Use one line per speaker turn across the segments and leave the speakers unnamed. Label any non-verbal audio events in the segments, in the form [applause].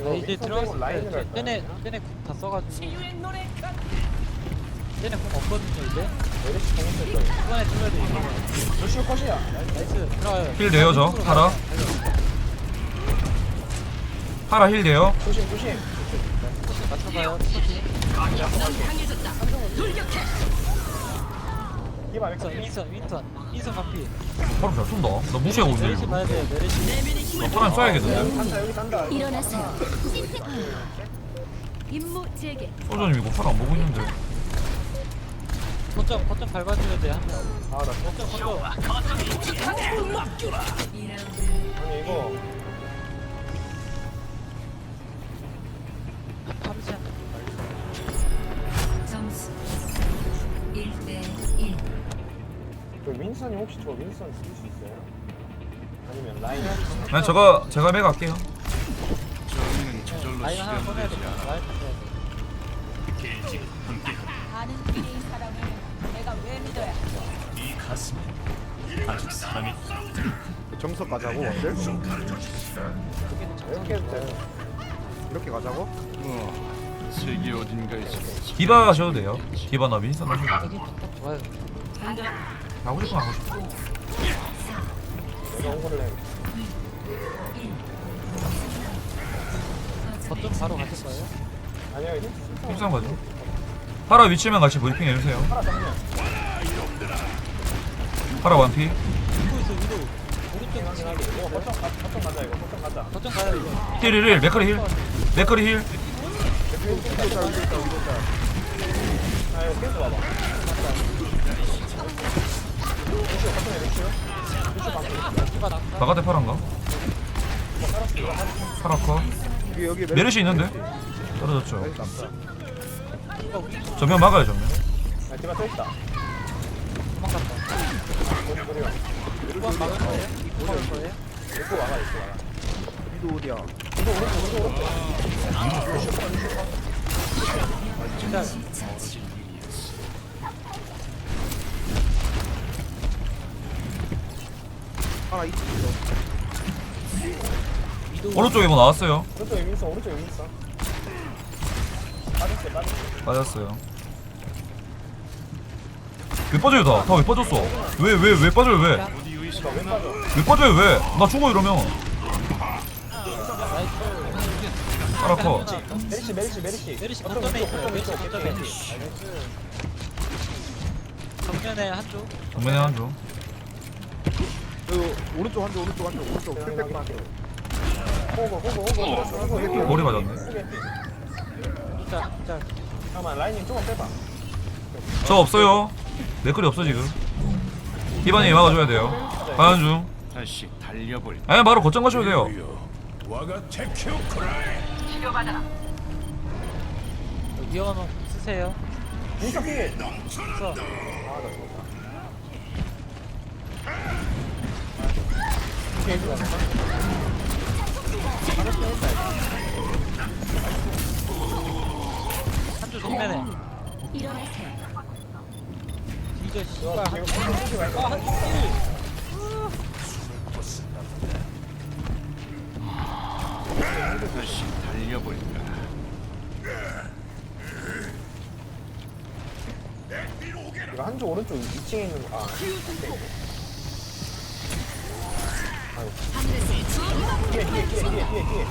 이거
아, 이제
윈선
들어갔을 때? 쟤네 쟤네 궁다 써가지고 쟤네 궁 없거든요 이제
메르시 공쓸 거예요.
이번에 뚫어야 돼 이번에
루시오 컷이야.
나이스 들어가요
힐 돼요, 저?
왼쪽으로
파라? 힐 돼요?
조심 조심.
맞춰봐요
이봐
윈선
윈선.
윈선 윈선 윈선 반피
파라 잘 쏜다. 나 무시하고 있는데
메르시
이거.
봐야 돼요 메르시
나 파라 쏴야겠는데.
간다 여기.
일어나세요. 임무 재개.
소전님 이거 안 보고 있는데.
거점 거점 밟아줘야 돼 한명
아나
거점 거점
아니 이거 그 윈선이 혹시 저 윈선 쓸 수 있어요? 아니면 라인?
난 저거 제가 맥 할게요.
저희는 저절로
라인 하나
시간을
꺼내야 돼
내지 않아.
라인 꺼내야 돼
아는 미래의 사랑을 내가 왜 믿어야
이 가슴에 아직 사람이
정석 가자고 원들
이렇게 해도 돼.
이렇게 가자고
어, 세계 어딘가에서
디바 하셔도 돼요. 디바 나 윈선 하셔도 돼요.
여기 딱 좋아요
하고 싶으면 하고 싶어.
내가 홍보를 해.
거점 바로 가실 거예요?
아니야 이거
힘싸움 가죠. 파라 위치만 같이 브리핑 해주세요.
하나 정면.
파라 완피.
위도 있어 위도 오른쪽
확인 확인. 이거 거점 가 거점 가자 이거 거점 가자.
거점 가요 이거
힐, 힐, 힐. 맥커리 힐. 맥커리 힐.
아 이거 계속 와봐.
바깥에 파란가? 파라 커.
여기 여기
메르시 있는데? 떨어졌죠. 전면 막아요, 전면.
아
있어
위도
오른쪽에 뭐 나왔어요.
오른쪽에 윈선 오른쪽에 윈선. 빠졌어 빠졌어.
맞았어요. 왜 빠져요, 다? 다 왜 빠졌어? 왜, 왜, 왜 빠져요, 왜?
왜 빠져?
왜 빠져요, 왜? 나 죽어, 이러면. 파라 커.
메리시 메리시 메리시.
메르시
거점
거점에
왼쪽,
있어요 메르시
왼쪽,
거점에
메리시.
정면에 한쪽
정면에 한 줄.
그 오른쪽 한쪽 오른쪽 한쪽 오른쪽
확인,
킬백.
호구 호구 호구 호구 호구 호구.
머리 맞았네.
진짜 진짜
잠깐만 라인님 조금 빼봐.
저 없어요. 맥거리 없어, 지금. 기반이 막아줘야 돼요. 가는 중.
다시 달려볼
아니, 바로 거점 가셔도 돼요.
와가 테큐 크라이
위험한 쓰세요
윈선 필.
써
아나 죽었다.
한쪽
오른쪽 2층에 있는 거. 아. 뒤에 뒤에 뒤에 뒤에 뒤에 뒤에.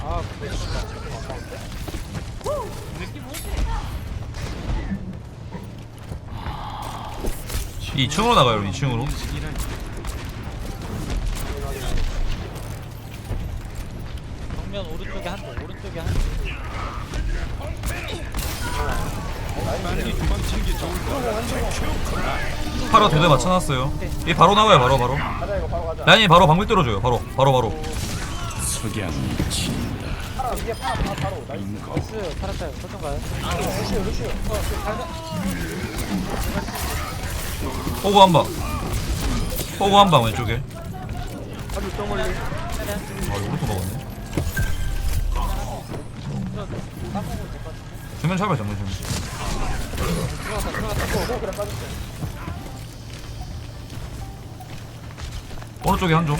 아 그래
이 2층으로 나가요, 2층으로.
정면 오른쪽에 한쪽 오른쪽에 한쪽
빨리 도망치는 게 좋을 것
파라 두 대 맞춰놨어요. 이 바로 나가요, 바로, 바로.
가자 이거 바로 가자.
라인이 바로 바로. 바로, 바로.
석양 친다
파라 위에 파라 파라 바로. 나이스.
나이스 팔았어요 거점 가요
루시오 루시오.
호구 한 방. 호구 한 방, 왼쪽에.
한쪽 더 멀리
아, 이거 오른쪽 먹었네. 정면 잡아요, 정면, 정면.
호구 그래 빠졌어.
오른쪽에 한조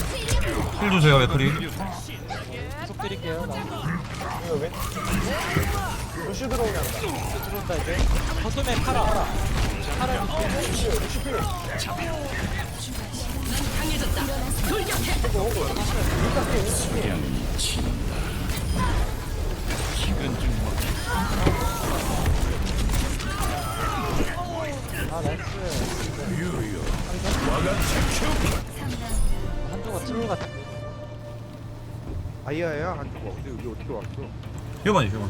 힐 주세요 맥크리
계속 드릴게요 나
이거 왜? 루시 들어오게 한다.
들어온다 이제 버텀에 팔아 팔아
필.
친다. 기근 좀 먹.
아 나이스 트롤 같은데
다이아야 한주가 근데 여기 어떻게 왔어?
휴먼이 휴먼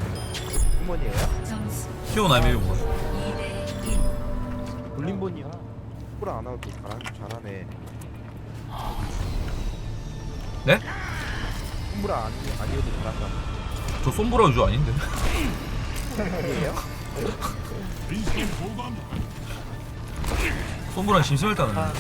휴먼이에요?
점수
휴먼 아니면 휴먼
2대 1.
볼림본이야. 프라 안 하고 잘하, 잘하네.
네?
홈브라 아니 아니어도 잘한다.
저 솜브라 주 아닌데? 솜브라 심심할 때는
아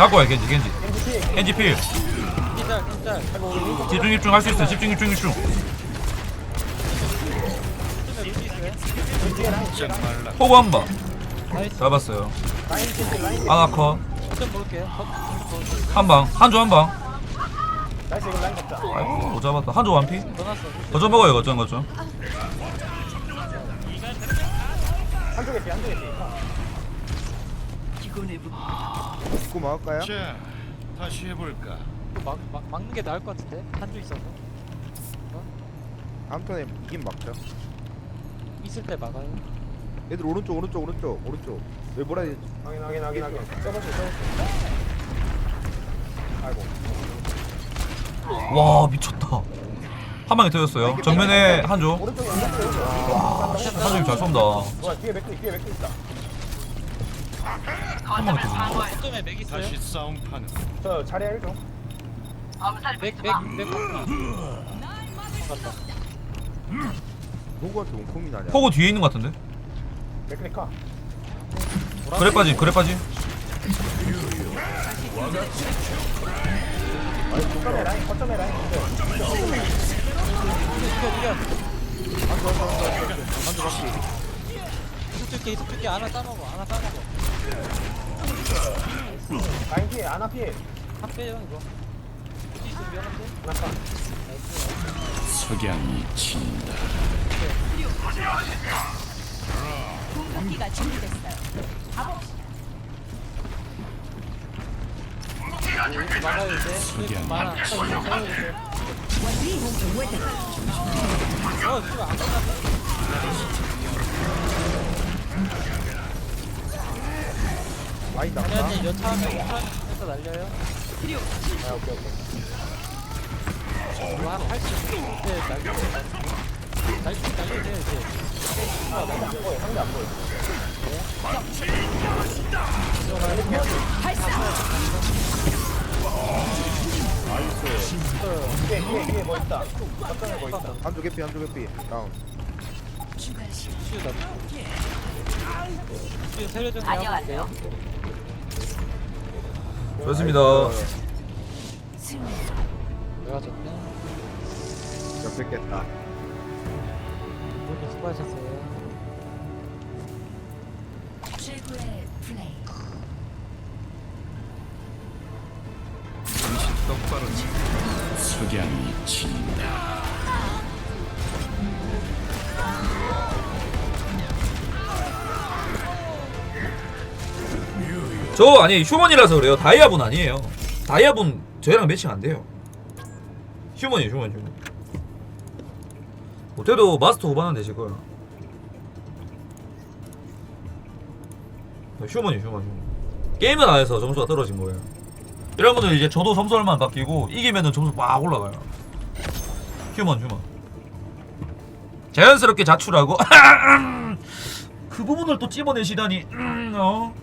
잡고 와 겐지 겐지.
겐지 필.
집중 집중 할 수 있어. 집중 집중 집중. 한방
나이스
잡았어요.
좀 볼게요
한방. 한조 한방. 아이고 못 잡았다. 한조 완피? 거점 먹어요 거점 거점.
한쪽에 피, 한쪽에 피.
입고 막을까요?
자, 다시 해볼까.
막, 막, 막는 게 나을 것 같은데? 한조 있어서
다음 턴에 이긴 막죠.
있을 때 막아요
얘들 오른쪽 오른쪽 오른쪽 오른쪽. 왜 뭐라 해야 되지?
확인, 확인, 확인, 확인. 써보세요, 써보세요. 아이고.
와 미쳤다 한 방에 터졌어요 정면에 한조
오른쪽에 연결돼요.
한조 잘 쏜다
뭐야, 뒤에 맥크, 뒤에 맥크 있다.
한 방에 터진다
거점에 맥 있어요?
다시 싸움판은
저 자리야 1종.
맥, 맥, 맥 맞다
누구한테 원콤이 나냐?
호구 뒤에 있는 것 같은데
맥크리카.
그래 빠짐 그래 빠짐
거점에 라인, 거점에 라인.
이속 줄게 이속 줄게 하나 따먹어 하나 따먹어
라인 피해, 아나 피해.
한 빼요 이거 어디 있어 미안한데?
아나카.
석양이 친다.
공격기가 준비됐어요.
이렇게 막아요 이제
석양.
많아 살려주세요 어 지금 안 끝났네
많이
아니
났다.
아니 여차하면 여차하면서 날려요
아, 오케이, 오케이.
이거 한 80대 날려 날려 날려줘요 이제
아, 안 보여, 상대 안 보여. 뒤에, 뒤에, 뒤에 뭐 있다. 거점에 뭐 있다.
한주 개피 한주 개피. 다운.
슈 나. 슈 세례 좀 안녕하세요.
좋습니다.
내가 졌네.
깼다.
모두 수고하셨어요.
최고의 플레이.
정신 똑바로 차려. 석양이 친다.
저 아니 휴먼이라서 그래요. 다이아분 아니에요. 다이아분 저희랑 매칭 안 돼요. 휴먼이 휴먼 휴먼. 못해도 마스터 후반은 되실 거예요. 휴먼이 휴먼 휴먼. 게임은 안 해서 점수가 떨어진 거예요. 분들 이제 저도 점수 얼마 안 바뀌고 이기면은 점수 막 올라가요. 휴먼 휴먼. 자연스럽게 자출하고 [laughs] 그 부분을 또 찝어내시다니 음, 어?